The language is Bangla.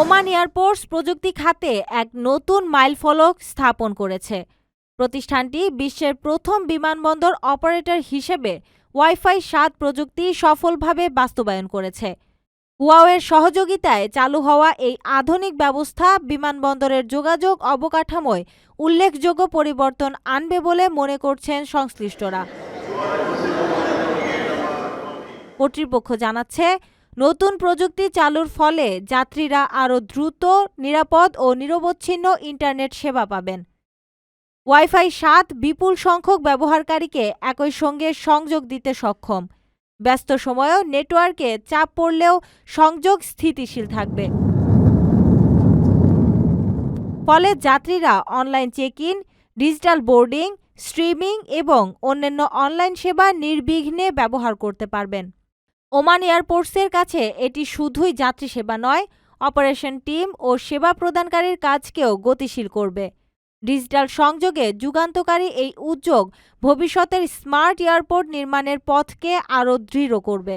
ওমান এয়ারপোর্টস প্রযুক্তি খাতে এক নতুন মাইলফলক স্থাপন করেছে। প্রতিষ্ঠানটি বিশ্বের প্রথম বিমানবন্দর অপারেটর হিসেবে ওয়াইফাই সাত প্রযুক্তি সফলভাবে বাস্তবায়ন করেছে। হুয়াওয়ের সহযোগিতায় চালু হওয়া এই আধুনিক ব্যবস্থা বিমানবন্দরের যোগাযোগ অবকাঠামোয় উল্লেখযোগ্য পরিবর্তন আনবে বলে মনে করছেন সংশ্লিষ্টরা। কর্তৃপক্ষ জানাচ্ছে নতুন প্রযুক্তি চালুর ফলে যাত্রীরা আরও দ্রুত, নিরাপদ ও নিরবচ্ছিন্ন ইন্টারনেট সেবা পাবেন। ওয়াইফাই সাত বিপুল সংখ্যক ব্যবহারকারীকে একই সঙ্গে সংযোগ দিতে সক্ষম। ব্যস্ত সময়েও নেটওয়ার্কে চাপ পড়লেও সংযোগ স্থিতিশীল থাকবে। ফলে যাত্রীরা online check in digital boarding, streaming এবং অন্যান্য অনলাইন সেবা নির্বিঘ্নে ব্যবহার করতে পারবেন। ওমান এয়ারপোর্টসের কাছে এটি শুধুই যাত্রী সেবা নয়, অপারেশন টিম ও সেবা প্রদানকারীর কাজকেও গতিশীল করবে। ডিজিটাল সংযোগে যুগান্তকারী এই উদ্যোগ ভবিষ্যতের স্মার্ট এয়ারপোর্ট নির্মাণের পথকে আরও দৃঢ় করবে।